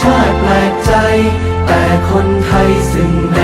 ชาติแปลกใจ แต่คนไทยซึ่งใน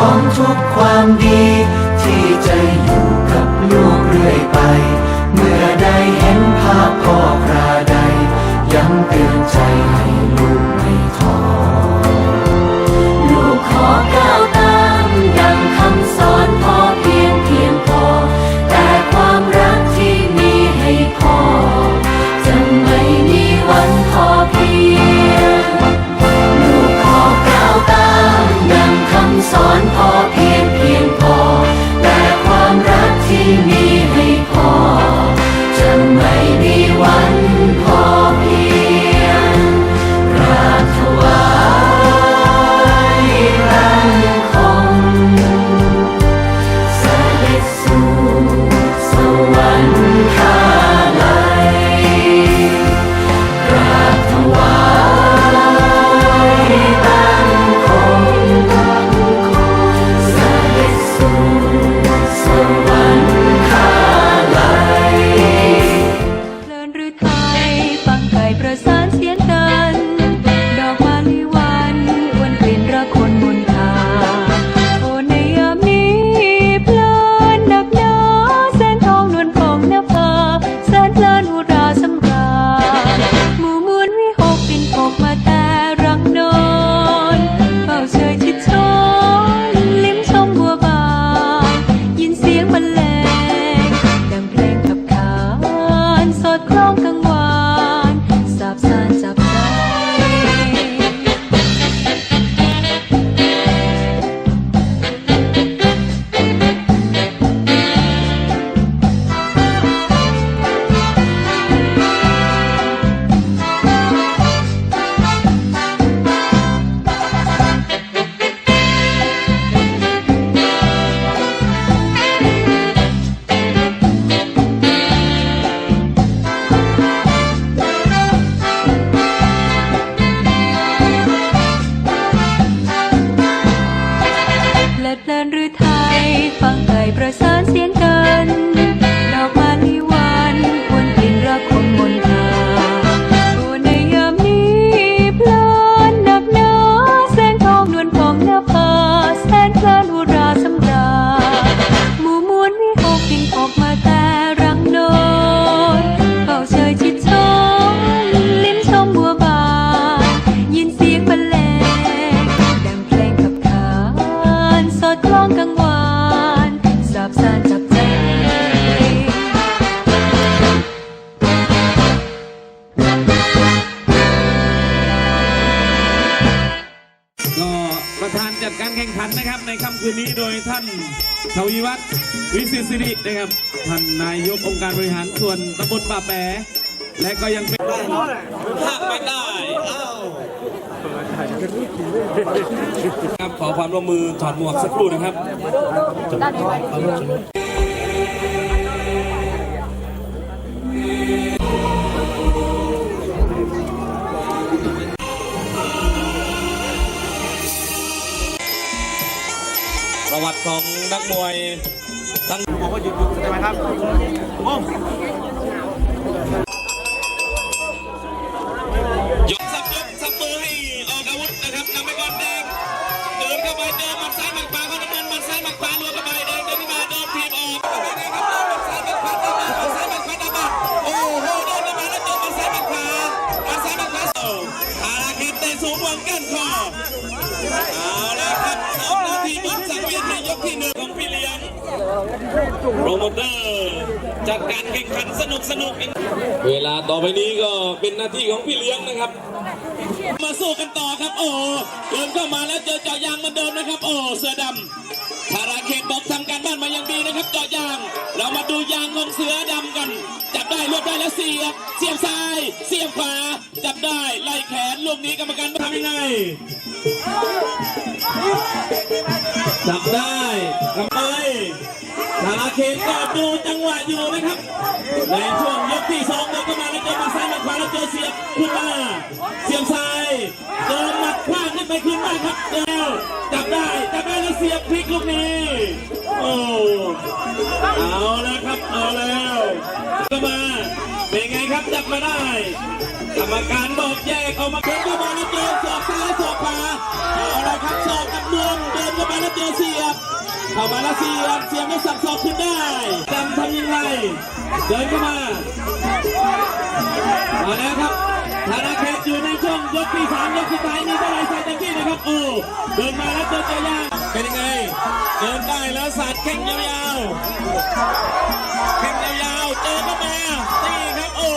ของทุกความดี ที่จะอยู่กับลูกเรื่อยไป เมื่อได้เห็นภาพพ่อคราใดยังเตือนใจให้ the sun's skin การจัดการแข่งขันนะครับ ในค่ำคืนนี้โดยท่านเทวีวัฒน์วิสิตศิรินะครับท่านนายกองค์การบริหารส่วนตำบลป่าแปและก็ยังเป็นถ้าไปได้ครับขอความร่วมมือถอดหมวกสักครู่นะครับ ประวัติของนักมวยทั้งบอกว่าหยุดหยุดใช่ไหมครับโอ้ มาสู้กันต่อครับ โอ้เดินเข้ามาแล้วเจอเจาะยางเหมาเดิมนะครับ โอ้เสือดำธาราเขตบอกทำการบ้านมาอย่างดีนะครับเจาะยาง เรามาดูยางของเสือดำกัน จับได้รวบได้แล้วเสียบเสียบซ้าย เสียบขวาจับได้ไล่แขนลูกนี้กรรมการทำยังไงจับได้ทำไม ธาราเขตก็ดูจังหวะอยู่นะครับ ในช่วงยกที่สองเดินเข้ามาแล้วเจอมาซ้ายมาขวาแล้วเจอเสียบขึ้นมาเสียบซ้ายเจอหมัดขว้างขึ้นไปขึ้นมาครับเดียวจับได้จับได้แล้วเสียบพลิกลูกนี้โอ้เอาแล้วครับเอาแล้วก็มาเป็นไงครับจับมาได้กรรมการบอกแยกออกมาเพ้นเข้ามาแล้วเจอศอกซ้ายศอกขวาเอาละครับศอกกับมืองเดินเข้ามาแล้วเจอเสียบ เข้ามาแล้วเสียบเสียบไม่สับศอกขึ้นได้จำทำยังไงเดินเข้ามามาแล้วครับธนาเขตอยู่ในช่วงยกที่สามยกสุดท้ายนี้เท่าไหรใส่เต็มที่นะครับโอ้เดินมาแล้วเจอเจอยางเป็นยังไงเดินได้แล้วสาดแข้งยาวๆแข้งยาวๆเจอเข้ามานี่ครับโอ้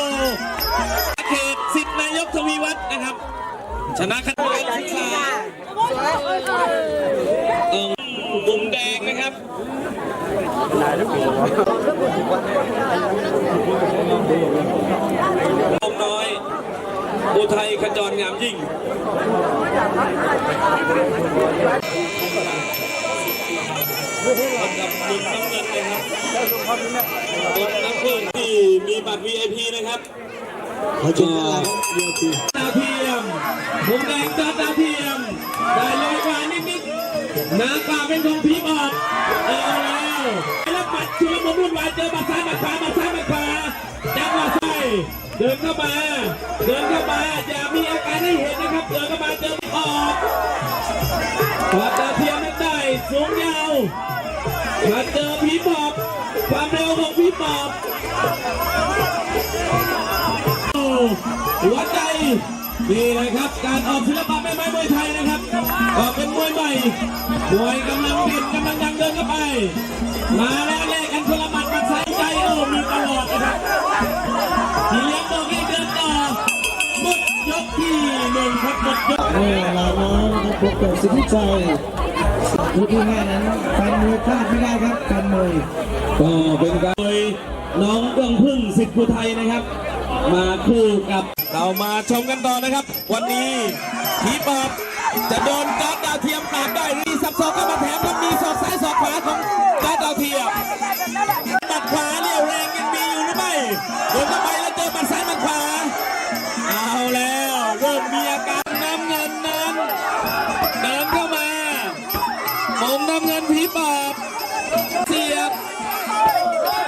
เขตสิทธิ์นายกทวีวัฒน์นะครับ ชนะคะแนนศึกษา ครับอมน้อย อุทัยขจรงามยิ่งกับมุมน้ำเงินนะครับมุมน้ำเงินที่มีบัตร VIP นะครับก็ดาวเทียมมุมแดงจอดดาวเทียม ได้เลยกว่านิดๆห น้ากว่าเป็นของพีบออกเอาแล้วแล้วปัดชุลมุนวุ่นวายเจอบัตรซ้ายบัตรขวาบัตรซ้ายบัตรขวาจังหวะใส่เดินเข้ามา เดินเข้ามาอย่ามีอาการให้เห็นนะครับเดินเข้ามาเจอออกกอดดาวเทียมนั้นได้สูงยาวมาเจอผีปอบความเร็วของผีปอบอ้หัวใจนี่เลยครับการออกศิลปะแม่ไม้มวยไทยนะครับ ก็เป็นมวยใหม่มวยกำลังเด่นกำลังดังเดินเข้าไป มาแล้วแลกกันคนละหมัดมาใส่ใจโอ้มีตลอดนะครับทีเลี้ยงบอกให้เดินต่อหมดยกที่หนึ่งครับหมดยกเออเราน้องนะครับพบกับสิทธิชัยยกที่ห้านั้นแฟนมวยพลาดไม่ได้ครับแฟนมวยก็เป็นการโดยน้องเอื้องพึ่งสิทธิ์ภูไทยนะครับ มาคู่กับเรามาชมกันต่อนะครับ วันนี้ผีปอบ จะโดนจอร์ดาวเทียมปราบได้หรือสับศอกเข้ามาแถมครับมีศอกซ้ายศอกขวาของจอร์ดาวเทียมบัดขวาเนี่ยแรงยังมีอยู่หรือไม่เดินเข้าไปแล้วเจอบัดซ้ายบัดขวา เอาแล้วเริ่มมีอาการน้ำเงินนั้นเดินเข้ามามุมน้ำเงินผีปอบเสียบ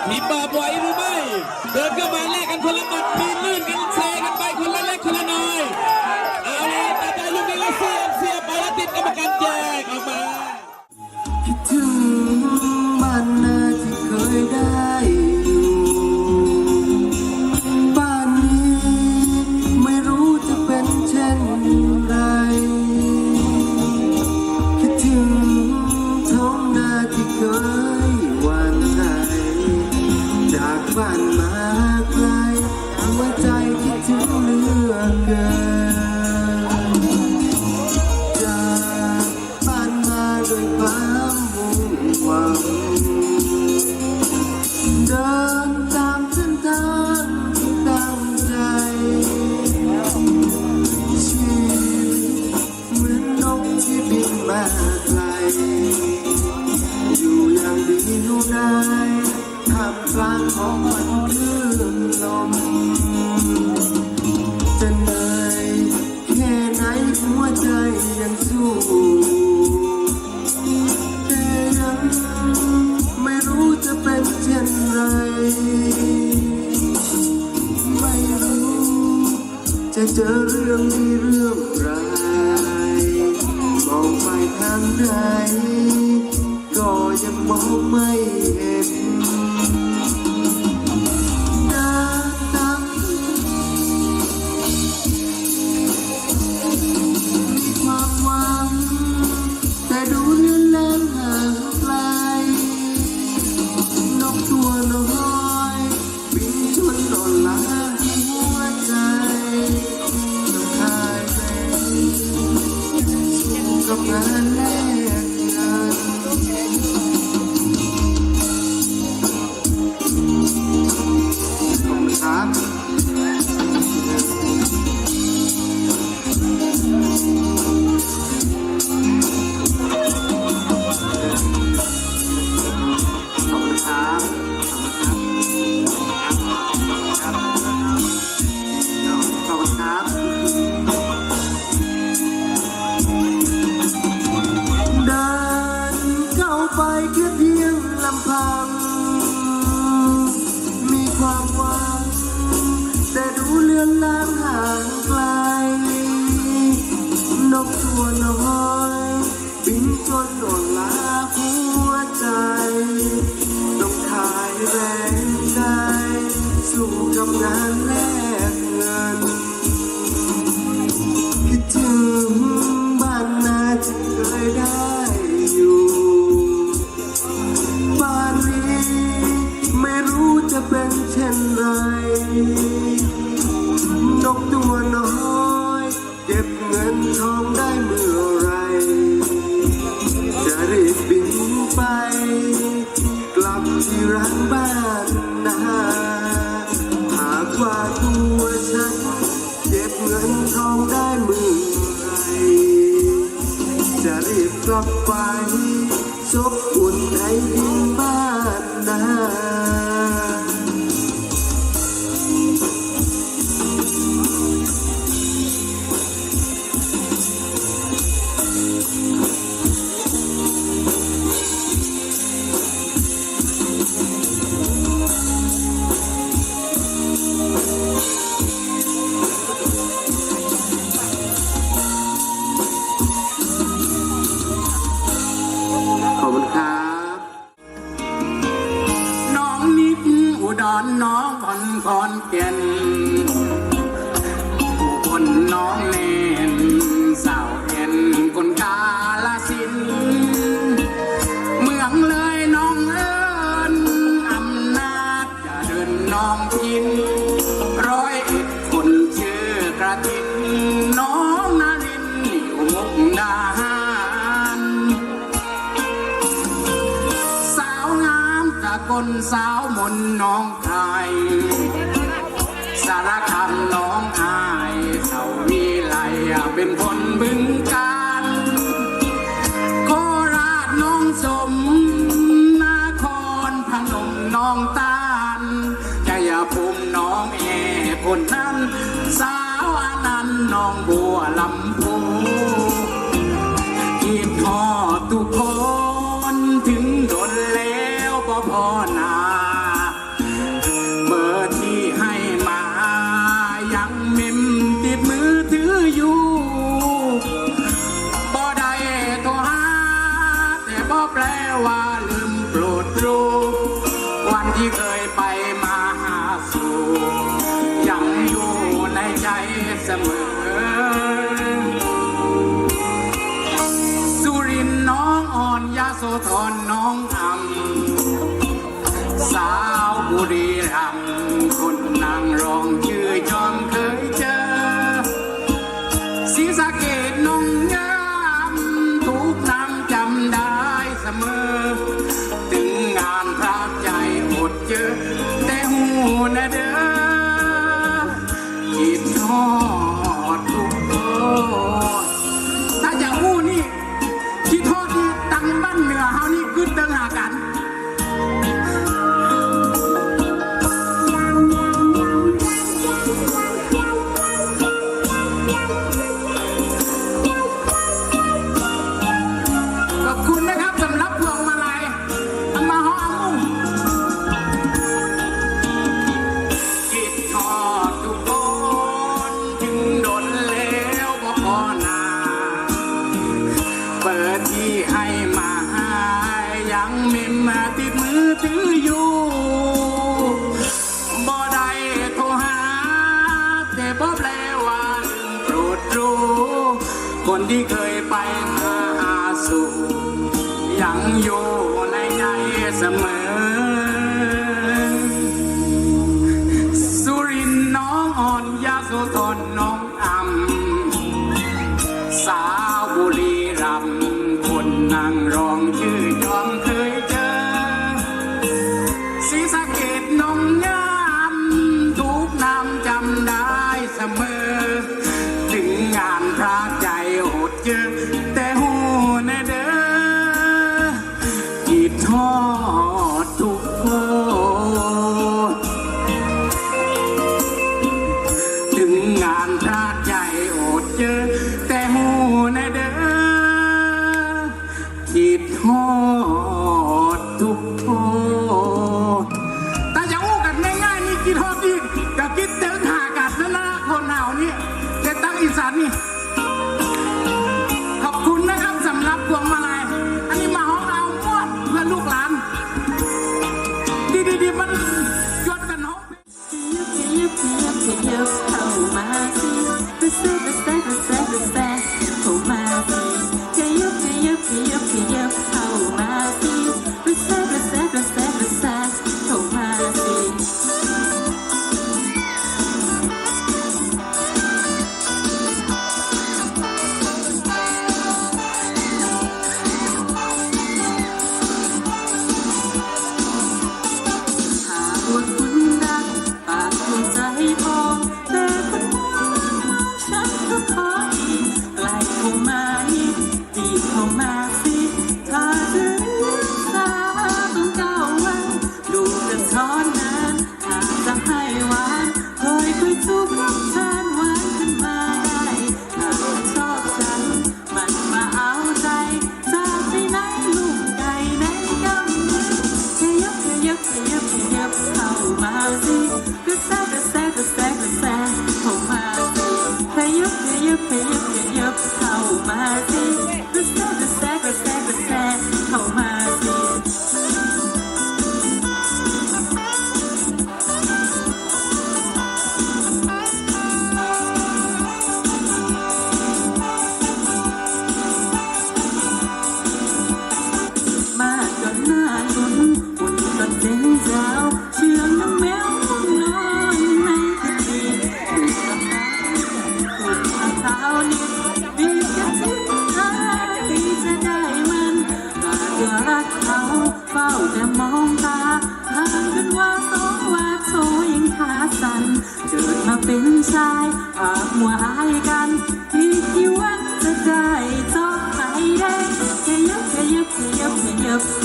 มีปอบไหวหรือไม่ เดินเข้ามาแลกกันคนละหมัดมีลื่นกัน วใจคิดถึงเหลือเกิน เรื่องที่เรื่อง สาวมนน้องไทยสารคามน้องหายเท่ามีไหลเป็นคนบึงการโคราชน้องสมนาคนพนมน้องตาลชยภูมิน้องแอคนนั้น สาวอนันต์น้องบัวลำพู Oh no. อยู่ในใจเสมอ Oh Mann.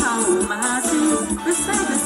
home, my husband, beside